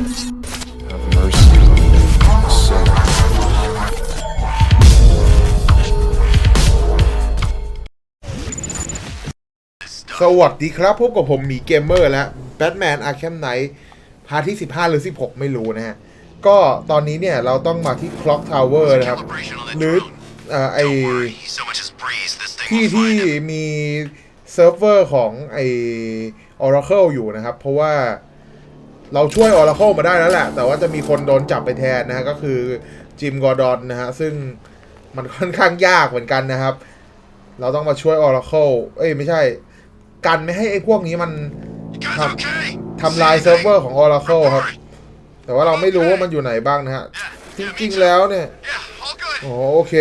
สวัสดีครับ พบกับผมหมีเกมเมอร์และแบทแมนอาร์แคมไนท์พาร์ทที่ 15 หรือ 16 ไม่รู้นะฮะ ก็ตอนนี้เนี่ย เราต้องมาที่ Clock Tower นะครับ หรืออไอที่ที่มีเซิร์ฟเวอร์ของไอ Oracle อยู่นะครับ เพราะว่า เราช่วย Oracle มาได้แล้วแหละ แต่ว่าจะมีคนโดนจับไปแทนนะฮะ ก็คือจิมกอร์ดอนนะฮะ ซึ่งมันค่อนข้างยากเหมือนกันนะครับ เราต้องมาช่วย Oracle เอ้ย ไม่ใช่ กันไม่ให้ไอ้พวกนี้มัน You guys Come. okay? ทำลายเซิร์ฟเวอร์ของ Oracle ครับ แต่ว่าเราไม่รู้ว่ามันอยู่ไหนบ้างนะฮะ จริงๆแล้วเนี่ยโอ้โอเค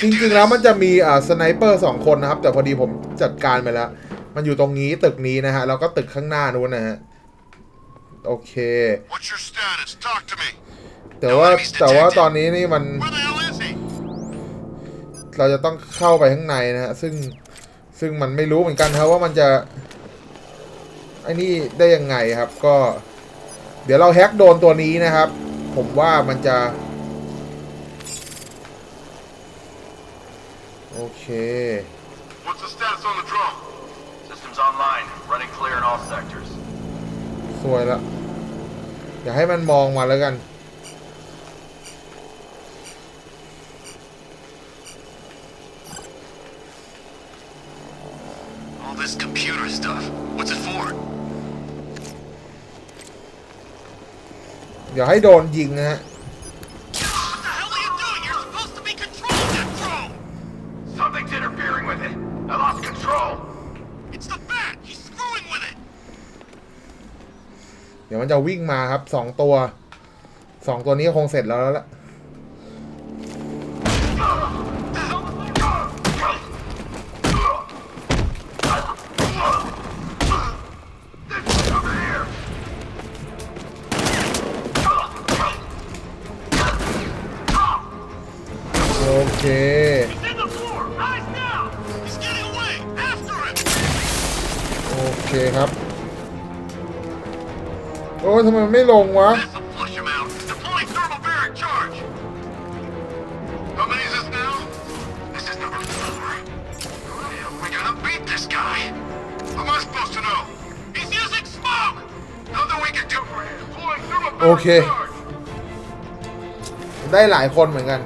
จริงๆแล้วมันจะมีอ่าสไนเปอร์สองคนนะครับ แต่พอดีผมจัดการไปแล้ว มันอยู่ตรงนี้ตึกนี้นะฮะ แล้วก็ตึกข้างหน้านู้นนะฮะ โอเค What's your status? Talk to me. แต่ว่าแต่ว่าตอนนี้นี่มัน Where the hell is he? เราจะต้องเข้าไปข้างในนะฮะ ซึ่งซึ่งมันไม่รู้เหมือนกันครับว่ามันจะไอ้นี่ได้ยังไงครับก็ เดี๋ยวเราแฮ็กโดนตัวนี้นะครับ ผมว่ามันจะ โอเค What's the status on the drone? Systems online. Running clear in all sectors. สวยละอย่าให้มันมองมาแล้วกัน All this computer stuff. What's it for? อย่าให้โดนยิงนะฮะ ดี๋ยวมันจะวิ่งมาครับสองตัวสองตัวนี้คงเสร็จแล้วแล้วละ do for him. Deploying thermobaric Okay. charge. ได้หลายคนเหมือนกัน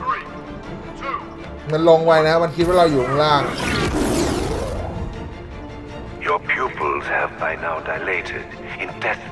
Three, two, มันลงไวนะ มันคิดว่าเราอยู่ข้างล่าง Your pupils have by now dilated in desperate,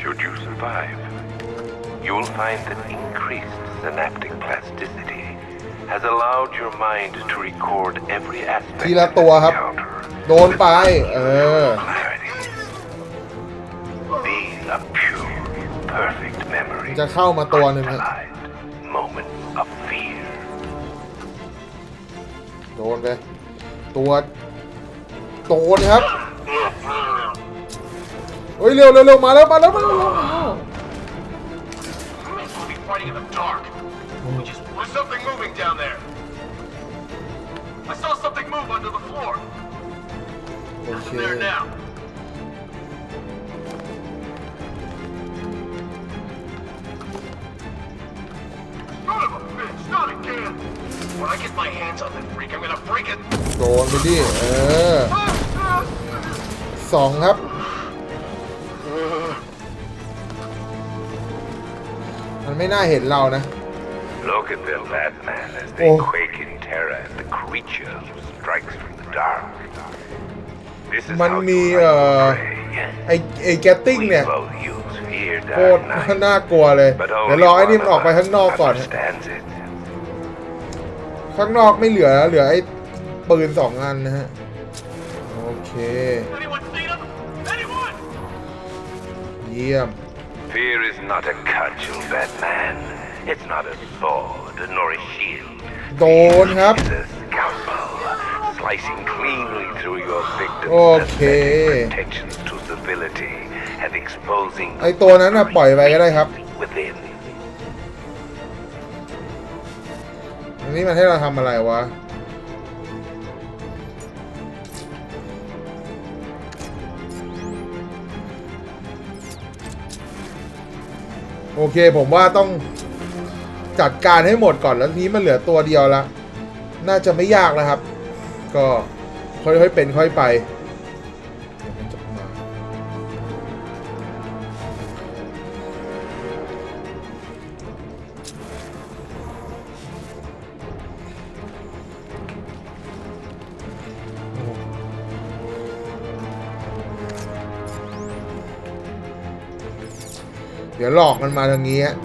Should you survive, you will find that increased synaptic plasticity has allowed your mind to record every aspect ทีละ of ตัวครับ encounter โดนไป เออ clarity. These are pure, perfect มัน memories. จะเข้ามาตัวหนึ่งฮะ crystallized moments of fear. โดนไป ตัวโดนครับ เฮ้ย เร็วเร็วเร็วมาแล้ว มาแล้วมาแล้วมาแล้ว We'll be fighting in the dark. We just there's something moving down there. I saw something move under the floor. โอเค There now. Son of a bitch! Not again! When I get my hands on that freak, I'm gonna break it. โดนไปดิ เออ สองครับ ไม่น่าเห็นเรานะ Look at them, Batman, as they Oh. quake in terror at the creature who strikes from the dark. This is มัน how มี you เอ่อ like to pray. ไอไอแกตติ้ง We เนี่ย both use fear โคต dark ร night. น่ากลัวเลย But เดี๋ยว only รอไอ้ one นี่มันออก of ไปข้างนอก us ก่อน understands it. ข้างนอกไม่เหลือเหลือไอ้ปืนสองอันนะฮะ โอโอเค Anyone seen him? Anyone? เยี่ยม Fear is not a cudgel, Batman. It's not a sword, nor a shield. โดนครับ It's a scalpel, slicing cleanly through your victim's Okay. pathetic protections to civility and exposing ไอตัวนั้นน่ะปล่อยไปก็ได้ครับ within. อันนี้มันให้เราทำอะไรวะ โอเคผมว่าต้องจัดการให้หมดก่อนแล้วทีนี้มันเหลือตัวเดียวละ น่าจะไม่ยากนะครับ ก็ค่อยๆเป็นค่อยไป ยวหลอกมันมาทางนี้ฮะ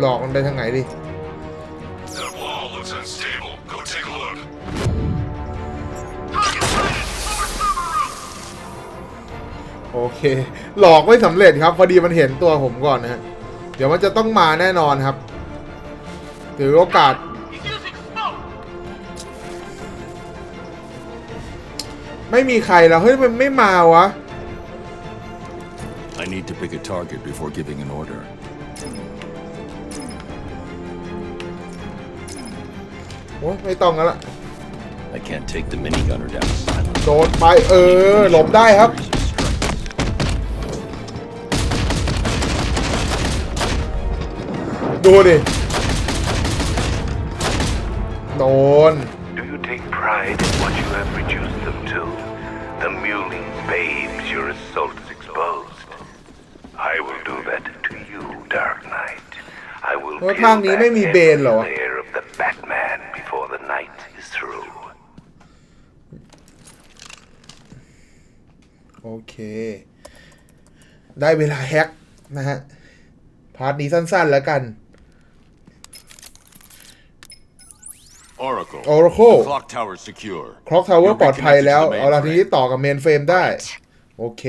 หลอกมันไปทางไหนดิ That wall looks unstable. Go take a look. Target sighted! Lower server room! โอเค หลอกไม่สำเร็จครับ พอดีมันเห็นตัวผมก่อนนะฮะ เดี๋ยวมันจะต้องมาแน่นอนครับ ถือโอกาส ไม่มีใครแล้วเฮ้ยมันไม่มาวะ I need to pick a target before giving an order. โอ้ยไม่ต้องแล้วล่ะ I can't take the minigunner down silently. โดนไปเออ หลบได้ครับ ดูดิ โดน แล้ว peel ทางนี้ back ไม่มีเบน every เหรอวะ layer of the Batman before the night is through. โอเค ได้เวลาแฮกนะฮะ พาร์ทนี้สั้นๆแล้วกัน Oracle. Oracle. The clock tower secure. คล็อกทาวเวอ You're ร์ปลอดภัยแล้ว reconnected to the เอาละทีนี้ mainframe. ต่อกับเมนเฟรมได้ โอเค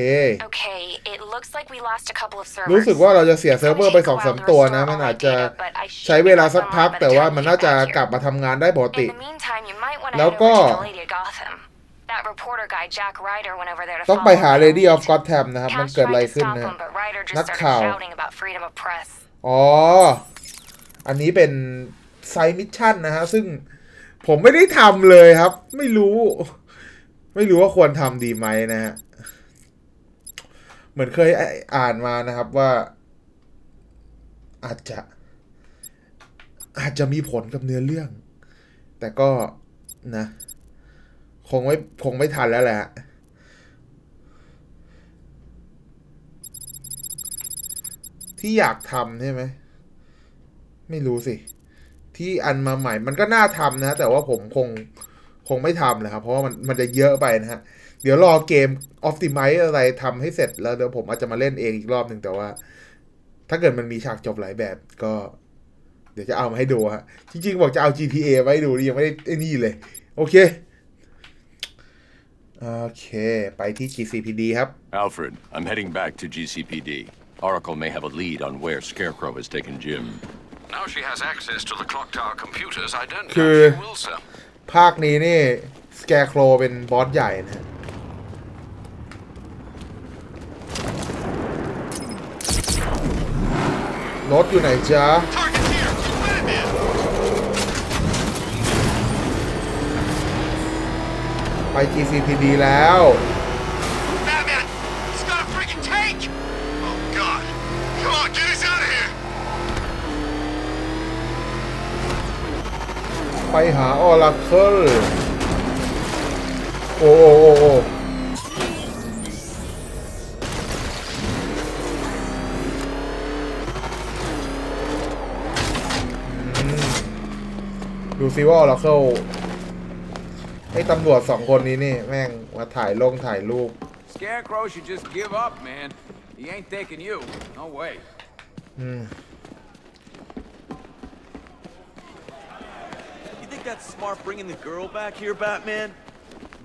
Okay, it looks like we lost a couple of servers. รู้สึกว่าเราจะเสียเซิร์ฟเวอร์ไปสองสามตัวนะ มันอาจจะใช้เวลาสักพัก แต่ว่ามันน่าจะกลับมาทำงานได้ปกติ In the meantime, you might want to แล้ว head ก็ over to the Lady of Gotham. That reporter guy, Jack Ryder, went over there to ต้องไป follow หา up on Lady of Legion. Gotham นะครับ มัน Cash เกิด tried อะไร to ขึ้น stop นะ him, but Ryder just นัก started ข่าว shouting about freedom of press. อ๋อ อันนี้เป็นไซมิชชั่นนะฮะ ซึ่งผมไม่ได้ทำเลยครับ ไม่รู้ ไม่รู้ว่าควรทำดีไหมนะฮะ เหมือนเคยอ่านมานะครับว่า อาจจะ อาจจะมีผลกับเนื้อเรื่อง แต่ก็นะ คงไม่คงไม่ทันแล้วแหละที่อยากทำใช่ไหม ไม่รู้สิ ที่อันมาใหม่มันก็น่าทำนะ แต่ว่าผมคงคงไม่ทำเลยครับ เพราะว่ามันมันจะเยอะไปนะฮะ เดี๋ยวรอเกม Optimize อะไรทำให้เสร็จแล้วเดี๋ยวผมอาจจะมาเล่นเองอีกรอบหนึ่งแต่ว่า ถ้าเกิดมันมีฉากจบหลายแบบก็ เดี๋ยวจะเอามาให้ดูฮะ จริงๆ บอกจะเอา GTA ไว้ดูนี่ยังไม่ได้ไอ้นี่เลย โอเค โอเค ไปที่ GCPD ครับ Alfred, I'm heading back to GCPD. Oracle may have a lead on where Scarecrow has taken Jim. Now she has access to the clock tower computers. I don't คือ doubt she will, sir. ภาคนี้นี่ Scarecrow เป็นบอสใหญ่นะฮะ รถอยู่ไหนจ๊ะ Target's here! Minuteman! ไป GCPD แล้ว Batman! He's got a freaking tank! Oh, God. Come on, get us out of here! ไปหา Oracle โอ้โอ้โอ้โอ้อื ซิว่า Oracle ไอ้ตำรวจสองคนนี้นี่ แม่งมาถ่ายลงถ่ายรูป Scarecrow should just give up, man. He ain't taking you. No way. got smart bringing the girl back here, Batman?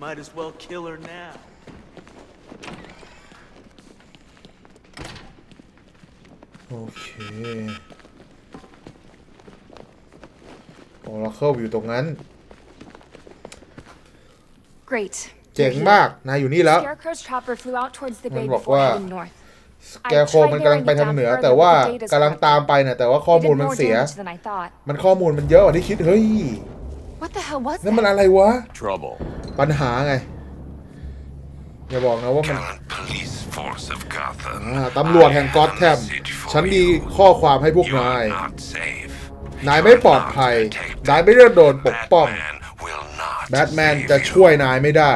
Might as well kill her now. โอเค โอราเคิลอยู่ตรงนั้น Great. เจ๋งมากนายอยู่นี่แล้ว Scarecrow's chopper flew out towards the bay มันบอก before ว่า heading north. แกโคมันกำลังไปทางเหนือ แต่ว่ากำลังตามไปเนี่ยแต่ว่าข้อ It มูล did มัน more เสีย damage than I thought. มันข้อมูลมันเยอะกว่าที่คิดเฮ้ย What the hell was นั่นมัน that? อะไรวะ Trouble. ปัญหาไง อย่าบอกนะว่ามัน Gallant police force of Gotham. อ่าตำรวจแห่งกอตแทมฉันมีข้อความให้พวก You นาย are not safe. นายไม่ปลอดภัย นายไม่ได้โดนปกป้อง Batman will not แบทแมน save จะ you. ช่วยนายไม่ได้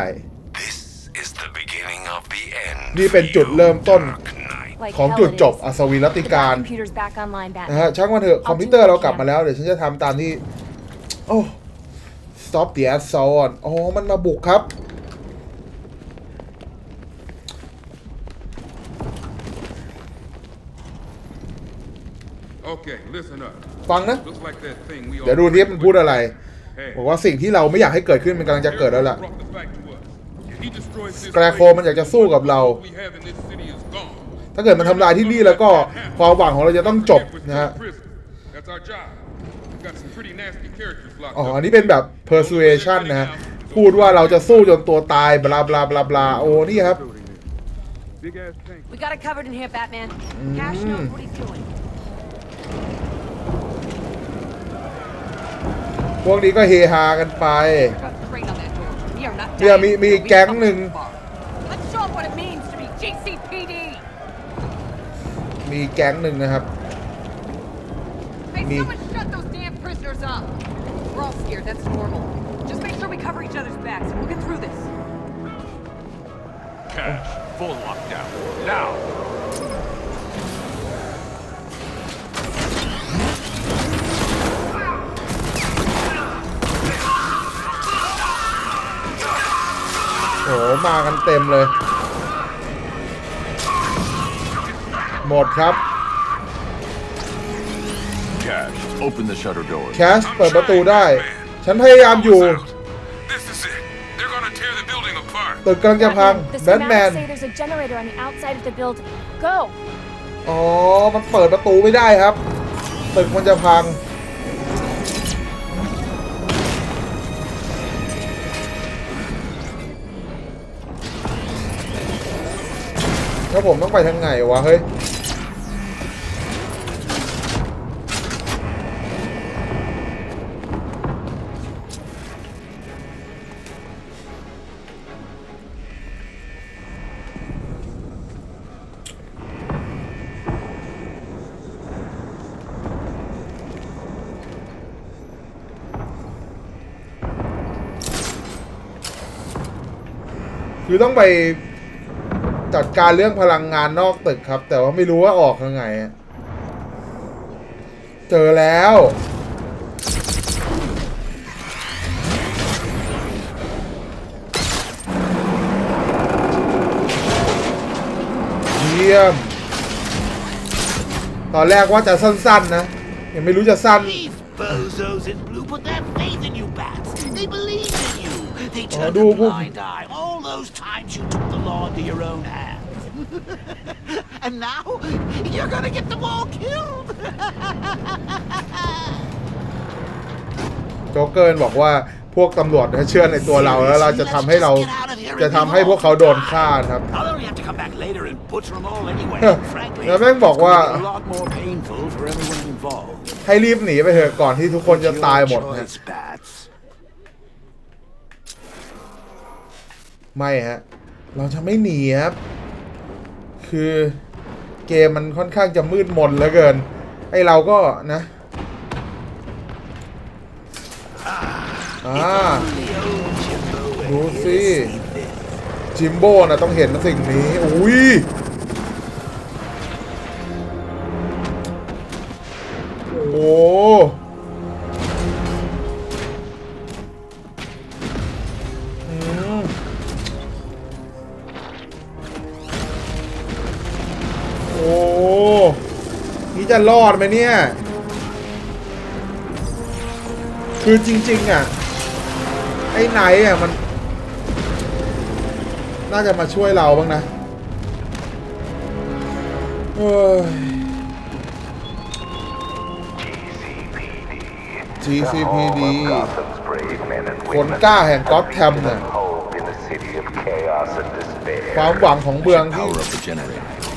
This is the beginning of the end นี่เป็น for จุด you, เริ่มต้น Dark Knight. Like ของ hell จุด it จบ is. อัศวินรัตติ The การ Bat computer's back online, นะ Batman. ฮะช่างมันเถอะคอมพิวเตอร์เรากลับมาแล้ว เดี๋ยวฉันจะทำตามที่ โอ้ stop the assault อ๋อ มันมาบุกครับ Okay, listen up. ฟังนะ Looks like that thing we เดี๋ยวดู all ที่มันพูดอะไร Hey, บอกว่าสิ่งที่เราไม่อยากให้เกิดขึ้นมันกำลังจะเกิดแล้วล่ะ brought the fight to us. If he destroys this Scarecrow place, มันอยากจะสู้กับเรา we have in this city is gone. ถ้าเกิดมันทำลายที่นี่แล้วก็ความหวังของเราจะต้องจบ With นะฮะ no prison. That's our job. We've got some pretty nasty characters locked อ๋อ up. อันนี้เป็นแบบ persuasion นะฮะพูดว่าเราจะสู้จนตัวตายบลาบลาบลาบลาโอ้ นี่ครับ Big ass tank. We got it covered in here, Batman. Cash knows what he's doing. พวกนี้ก็เฮฮากันไป Got straight on that door. We are not เนี่ย dying มีมี until we แก๊ง come หนึ่ง too far. Let's show 'em what it means to be GCPD. มีแก๊งหนึ่งนะครับ Hey, Me. someone shut those damn prisoners up. We're all scared. That's normal. Just make sure we cover each other's backs. We'll get through this. Cash, full lockdown. Now! โอ้โหมากันเต็มเลย หมดครับ Cash, open the shutter doors. แคชเปิดประตูได้ ฉันพยายามอยู่ This is it. They're gonna tear the building apart. ตึกกำลังจะพัง The แบทแมน schematics say there's a generator on the outside of the building. Go! อ๋อ มันเปิดประตูไม่ได้ครับ ตึกมันจะพัง แล้วผมต้องไปทางไหนวะ เฮ้ย คือต้องไป จัดการเรื่องพลังงานนอกตึกครับ แต่ว่าไม่รู้ว่าออกยังไงอะเจอแล้ว เยี่ยม ตอนแรกว่าจะสั้น ๆ นะ ยังไม่รู้จะสั้น These bozos in blue put their faith in you, Bats. They believed in you. They Oh, turned do- a blind eye all those times you took the law into your own hands. and now you're gonna get them all killed. โจ๊กเกอร์บอกว่าพวกตำรวจเชื่อในตัวเราแล้วเราจะทำให้เราจะทำให้พวกเขาโดนฆ่านะครับ I'll only have to come back later and butcher them all anyway. Huh. Frankly, Now, แม่งบอก it's ว่า gonna be a lot more painful for everyone involved. ให้รีบหนีไปเถอะก่อนที่ทุกคนจะตายหมด Your นะ choice, Bats. ไม่ฮะ เราจะไม่หนีครับ คือเกมมันค่อนข้างจะมืดมนเหลือเกิน ไอเราก็นะอ่าดูสิจิมโบ้นะต้องเห็นสิ่งนี้ อุ้ยโอ้ จะรอดไหมเนี่ย คือจริง ๆ อะ ไอ้ไนท์อะ มัน น่าจะมาช่วยเราบ้างนะเอ้ย GCPD คนกล้าแห่งก็อตแทมเนี่ยความหวังของเมืองที่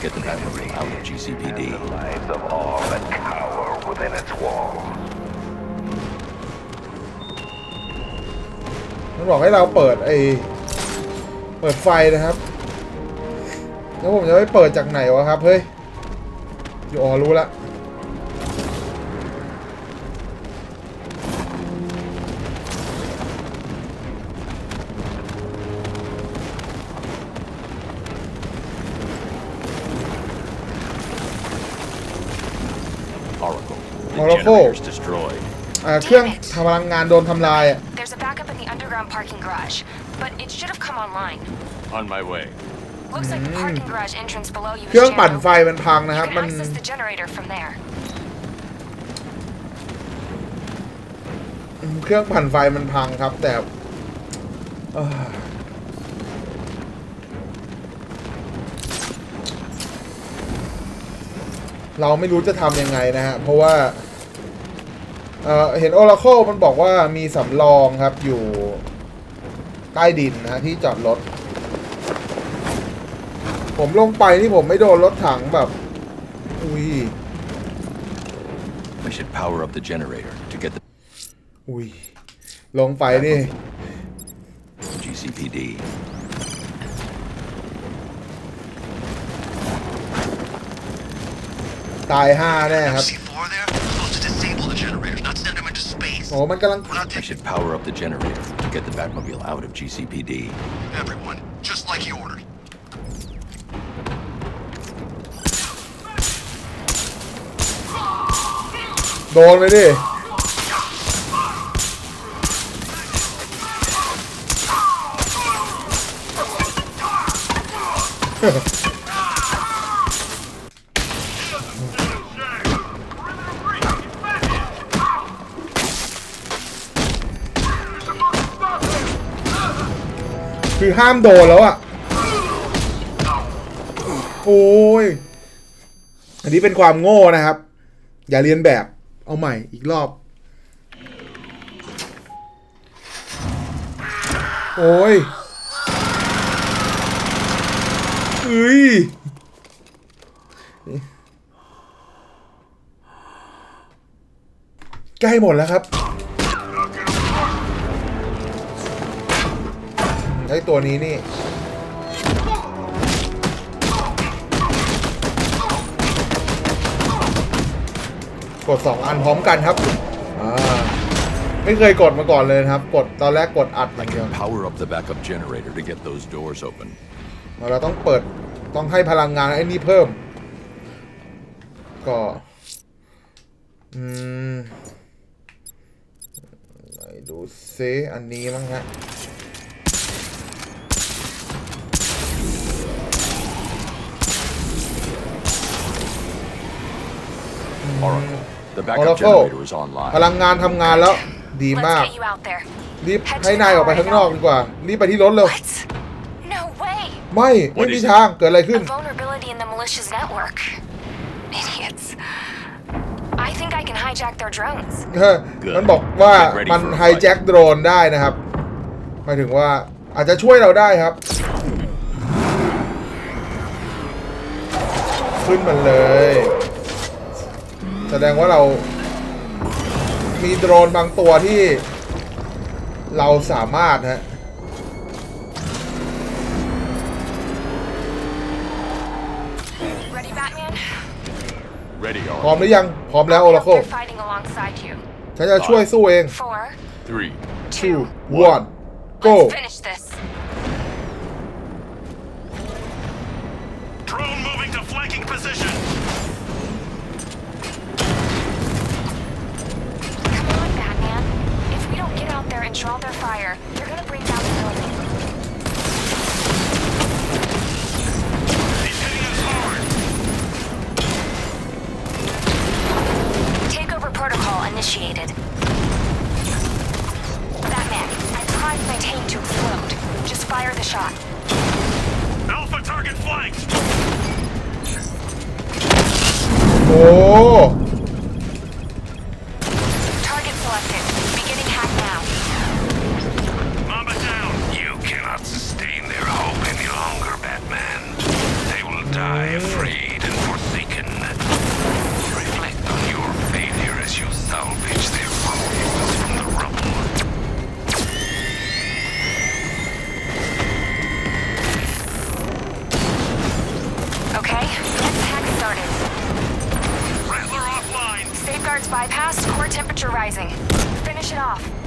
Power up the generator to get the Batmobile out of GCPD. lives of all that cower within its walls. มันบอกให้เราเปิดไอเปิดไฟนะครับ แล้วผมจะไปเปิดจากไหนวะครับ เฮ้ย อยู่อ๋อรู้ละ Oracle. The Oracle. generator's destroyed. อ่าเครื่องทำพลังงานโดนทำลายอะ There's a backup in the underground parking garage, but it should have come online. On my way. Looks like the parking garage entrance below you เครื่อง is ปั่น jammed. ไฟมันพังนะครับ You มั can น access the generator from there. เครื่องปั่นไฟมันพังครับ แต่เอ่อเราไม่รู้จะทำยังไงนะฮะ เพราะว่า เอ่อเห็น Oracle มันบอกว่ามีสำรองครับอยู่ใต้ดินนะฮะที่จอดรถ ผมลงไปนี่ผมไม่โดนรถถังแบบ อุ้ย I should power up the generator to get the อุ้ย ลงไปนี่ GCPD. ตายห้าแน่ครับ into space. โอ้มันกำลัง We're not I taking should power up the generator to get the Batmobile out of GCPD. everyone, just like you ordered. โดนไปดิ คือห้ามโดนแล้วอะ โอ้ย อันนี้เป็นความโง่นะครับ อย่าเรียนแบบ เอาใหม่อีกรอบ โอ้ยเอ้ยใกล้หมดแล้วครับ ไอ้ตัวนี้นี่กด 2 อันพร้อมกันครับ อ่า ไม่เคยกดมาก่อนเลยนะครับ กดตอนแรกกดอัดอย่างเดียว Power up the backup generator to get those doors open. เราต้องเปิดต้องให้พลังงานไอ้นี่เพิ่ม ก็อืมไหนดูซิอันนี้มั้งฮะ Oracle. The backup Oracle. generator is พ online. ลังงานทำงานแล้วดี Let's มาก get you out there. รีบให้นายออกไปข้างนอกดีกว่า รีบไปที่รถเร็ว What? No way. ไม่ ไม่มีทาง เกิดอะไรขึ้น A vulnerability in the militia's network. Idiots. I think I can hijack their drones. เออมันบอกว่ามันไฮแจ็คโดรนได้นะครับ หมายถึงว่าอาจจะช่วยเราได้ครับ ขึ้นมันเลย แสดงว่าเรามีโดรนบางตัวที่เราสามารถฮะ Ready, Batman? Ready, พร้อม Oracle. หรือยัง พร้อมแล้ว I'll be up Oracle there fighting alongside you. ฉันจะช่วยสู้เอง Four, Three. two one go draw their fire, they're gonna bring down rising. Finish it off.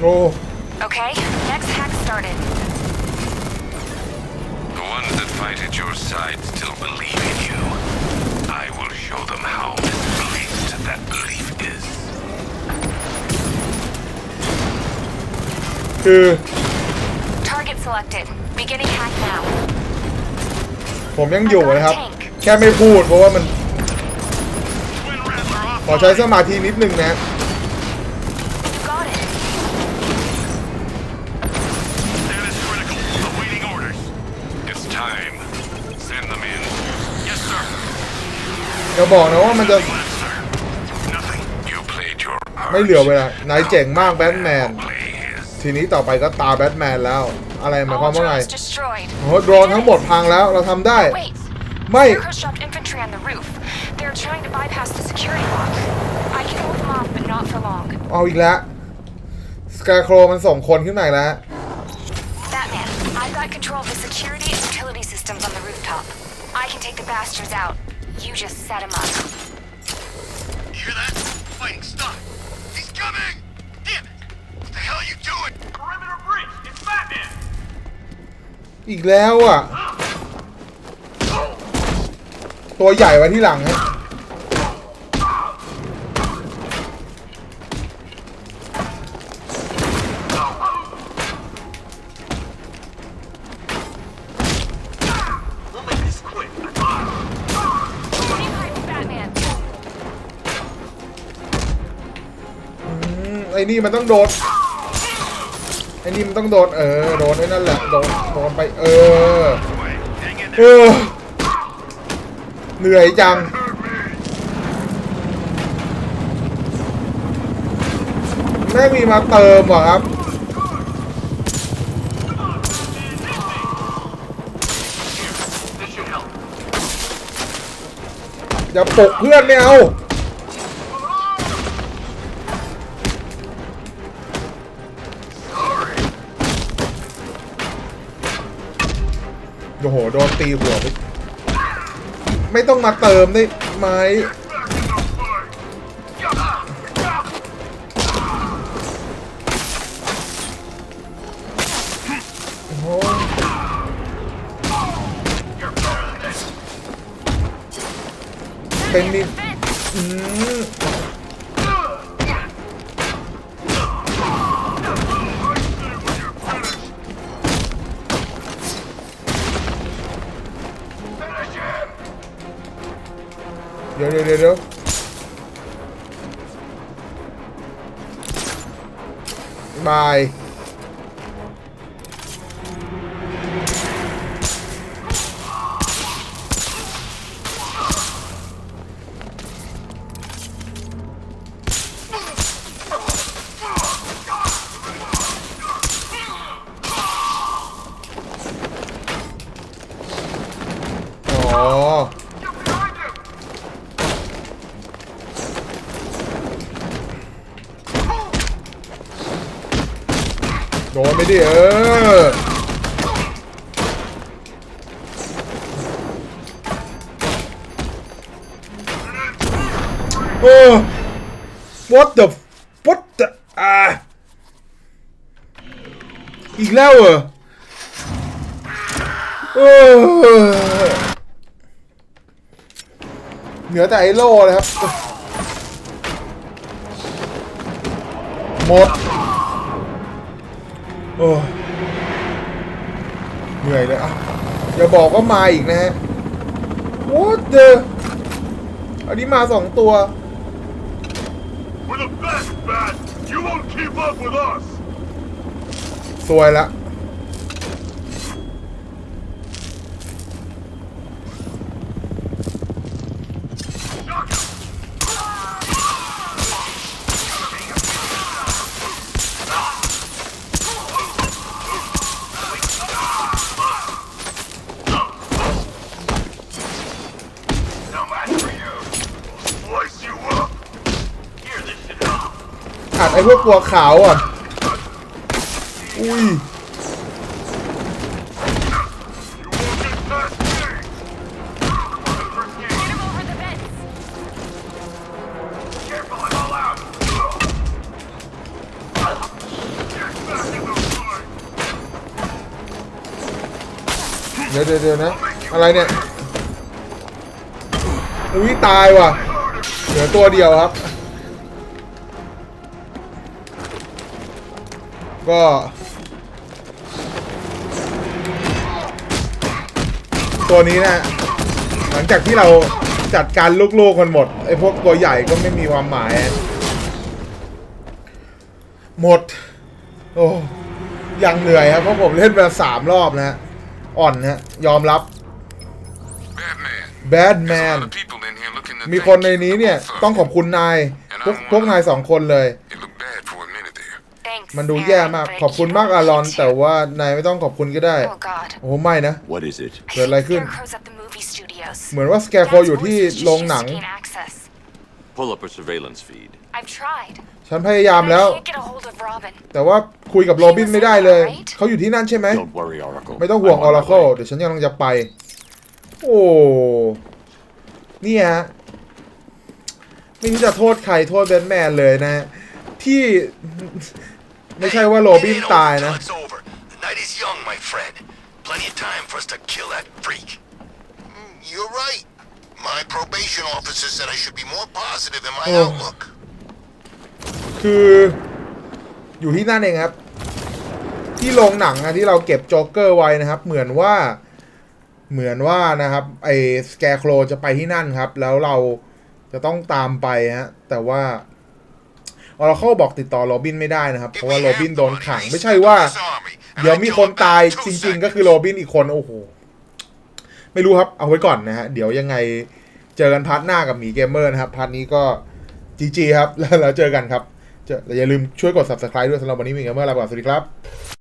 โอ้ Okay, next hack started. The ones that fight at your side still believe in you. I will show them how misplaced that belief is. คือ Target selected. Beginning hack now. ผมยังอยู่นะครับ แค่ไม่พูดเพราะว่ามัน Twin Rattler off. ขอใช้สมาธินิดนึงนะ อย่าบอกนะว่ามันจะ Left, sir. Nothing. You played your part. ไม่เหลือเวลานายเจ๋งมากแบทแมน Play his. ทีนี้ต่อไปก็ตาแบทแมนแล้ว อะไรหมายความ All ว่าไง drones destroyed. โอ้โหโดรนทั้งหมดพังแล้วเราทำได้ Wait. Mate. Scarecrow dropped infantry on the roof. They're trying to bypass the security lock. I can hold them off, but not for long. เอาอีกแล้วสกายโครมันส่งคนขึ้นมาอีกแล้ว Batman, I've got control of the security and utility systems on the rooftop. I can take the bastards out. You just set them up. You hear that? Fighting stop. He's coming! Damn it! What the hell are you doing? Perimeter breach. It's Batman. อีกแล้วอะ ตัวใหญ่ไว้ที่หลังฮะ นี่มันต้องโดนไอ้นี่มันต้องโดนเออโดนไอ้นั่นแหละโดนโดนไปเออเออเหนื่อยจังไม่มีมาเติมหรอครับอย่าปกเพื่อนไม่เอา อ้โห โดนตีหัว ไม่ต้องมาเติมได้ไหมเป็นนี่ ดี๋ยวเดี๋ยวเดี๋ยวเดี๋ยวบาย ดิเออโอ้ what the what the อ่าอีกแล้วเหรอเหนือแต่ไอโล่เลยครับ หมด โอ้ยเหนื่อยเลยอะอย่าบอกว่ามาอีกนะฮะ what the อันนี้มาสองตัว We're the best, Bat! You won't keep up with us! สวยละ ไอ้พวกตัวขาวอะ อุ้ย เดี๋ยวเดี๋ยวนะ อะไรเนี่ย อุ้ยตายว่ะ เหลือตัวเดียวครับ ก็ตัวนี้นะ หลังจากที่เราจัดการลูกๆมันหมด ไอ้พวกตัวใหญ่ก็ไม่มีความหมาย หมด โอ้ยังเหนื่อยครับ เพราะผมเล่นไปสามรอบนะฮะอ่อนนะฮะยอมรับ Batman. แบดแม There's a น lot of people in here looking to มี thank คนใน you นี้ for เนี่ย both of ต้องขอบ you. คุณนาย พวกพวกนายสองคนเลย It looked bad for a minute there. Thanks. มันดูแย่มาก Aaron, ขอบคุณมากอารอน แต่ว่านายไม่ต้องขอบคุณก็ได้ Oh God. โอ้ไม่นะ What is it? I เกิดอะไร think ขึ้น Scarecrow's at the movie studios. เหมือนว่าสแกโค Dad's อยู่ที่ voices just โรง used หนัง to gain access. Pull up a surveillance feed. I've tried. ฉันพยายาม but แล้ว I can't get a hold of Robin. แต่ว่าคุยกับโรบินไม่ได้เลย เขาอยู่ที่นั่นใช่ไหม Don't worry, Oracle. ไม่ต้องห่วง I'm อ on อ my ร์เคิล way. เดี๋ยวฉันกำลังจะไป โอ้เนี่ยฮะไม่รู้จะโทษใครโทษแบทแมนเลยนะฮะที่ ไม่ใช่ว่าโรบินตายนะ It's over. The night is young, my friend. Plenty of time for us to kill that freak. Mm, You're right. My probation officer said I should be more positive in my Oh. outlook. คืออยู่ที่นั่นเองครับ ที่โรงหนังอะที่เราเก็บโจ๊กเกอร์ไว้นะครับ เหมือนว่าเหมือนว่านะครับไอ้สแกร์โครจะไปที่นั่นครับ แล้วเราจะต้องตามไปฮะแต่ว่า ออร์เคิลบอกติดต่อโรบินไม่ได้นะครับ เพราะว่าโรบินโดนขังไม่ใช่ว่า เดี๋ยวมีคนตายจริง ๆ ก็คือโรบินอีกคนโอ้โหไม่รู้ครับเอาไว้ก่อนนะฮะเดี๋ยวยังไงเจอกันพาร์ทหน้ากับหมีเกมเมอร์นะครับพาร์ทนี้ก็จีจีครับแล้วแล้วเจอกันครับเจออย่าลืมช่วยกด subscribe ด้วยสำหรับวันนี้หมีเกมเมอร์ลาไปก่อนสวัสดีครับ